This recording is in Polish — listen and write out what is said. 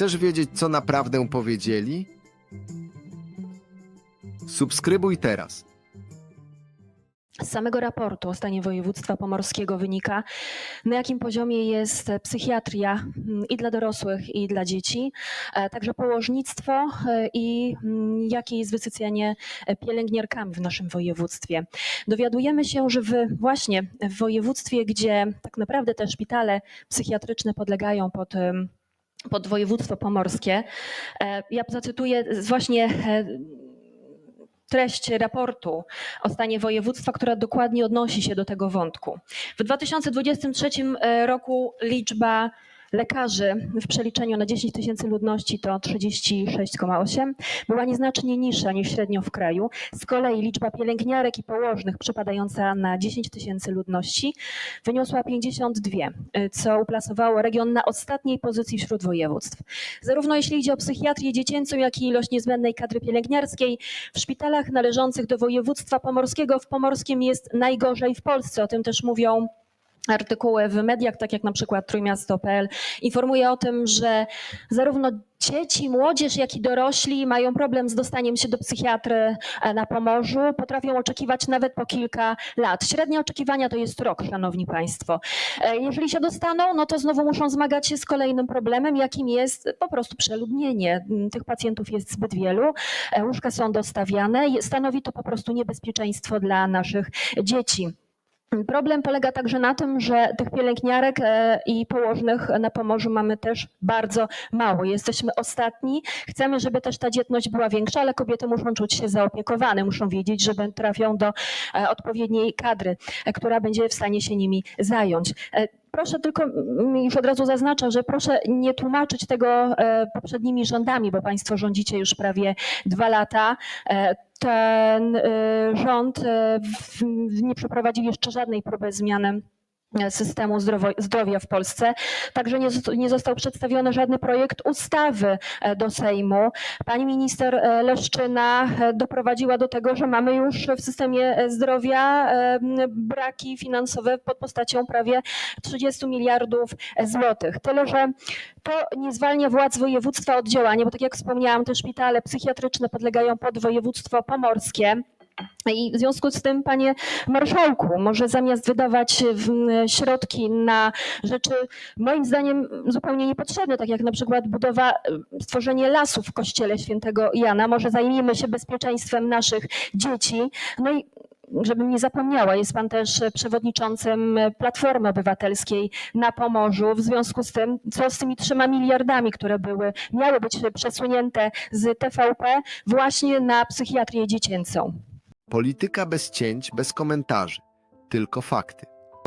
Chcesz wiedzieć, co naprawdę powiedzieli? Subskrybuj teraz. Z samego raportu o stanie województwa pomorskiego wynika, na jakim poziomie jest psychiatria mm, i dla dorosłych, i dla dzieci, e, także położnictwo e, i mm, jakie jest wysycenie pielęgniarkami w naszym województwie. Dowiadujemy się, że w, właśnie w województwie, gdzie tak naprawdę te szpitale psychiatryczne podlegają pod pod województwo pomorskie. E, Ja zacytuję właśnie e, treść raportu o stanie województwa, która dokładnie odnosi się do tego wątku. W 2023 roku liczba lekarzy w przeliczeniu na 10 tysięcy ludności to 36,8. Była nieznacznie niższa niż średnio w kraju. Z kolei liczba pielęgniarek i położnych przypadająca na 10 tysięcy ludności wyniosła 52, co uplasowało region na ostatniej pozycji wśród województw. Zarówno jeśli idzie o psychiatrię dziecięcą, jak i ilość niezbędnej kadry pielęgniarskiej, w szpitalach należących do województwa pomorskiego w Pomorskim jest najgorzej w Polsce. O tym też mówią artykuły w mediach, tak jak na przykład Trójmiasto.pl, informuje o tym, że zarówno dzieci, młodzież, jak i dorośli mają problem z dostaniem się do psychiatry e, na Pomorzu, potrafią oczekiwać nawet po kilka lat. Średnie oczekiwania to jest rok, szanowni państwo. E, Jeżeli się dostaną, no to znowu muszą zmagać się z kolejnym problemem, jakim jest po prostu przeludnienie. Mm, Tych pacjentów jest zbyt wielu, e, łóżka są dostawiane, stanowi to po prostu niebezpieczeństwo dla naszych dzieci. Problem polega także na tym, że tych pielęgniarek e, i położnych na Pomorzu mamy też bardzo mało. Jesteśmy ostatni. Chcemy, żeby też ta dzietność była większa, ale kobiety muszą czuć się zaopiekowane, muszą wiedzieć, że trafią do e, odpowiedniej kadry, e, która będzie w stanie się nimi zająć. Proszę tylko, już od razu zaznaczę, że proszę nie tłumaczyć tego e, poprzednimi rządami, bo Państwo rządzicie już prawie dwa lata. E, Ten e, rząd nie przeprowadził jeszcze żadnej próby zmiany systemu zdrowo- zdrowia w Polsce. Także nie, zosta- nie został przedstawiony żadny projekt ustawy e, do Sejmu. Pani minister e, Leszczyna e, doprowadziła do tego, że mamy już w systemie e, zdrowia e, braki finansowe pod postacią prawie 30 miliardów złotych. Tyle, że to nie zwalnia władz województwa od działania, bo tak jak wspomniałam, te szpitale psychiatryczne podlegają pod województwo pomorskie. I w związku z tym, panie marszałku, może zamiast wydawać w, środki na rzeczy moim zdaniem zupełnie niepotrzebne, tak jak na przykład budowa, e, stworzenie lasów w kościele świętego Jana, może zajmijmy się bezpieczeństwem naszych dzieci. No i żebym nie zapomniała, jest pan też przewodniczącym Platformy Obywatelskiej na Pomorzu. W związku z tym, co z tymi trzema miliardami, które były, miały być przesunięte z TVP właśnie na psychiatrię dziecięcą? Polityka bez cięć, bez komentarzy. Tylko fakty.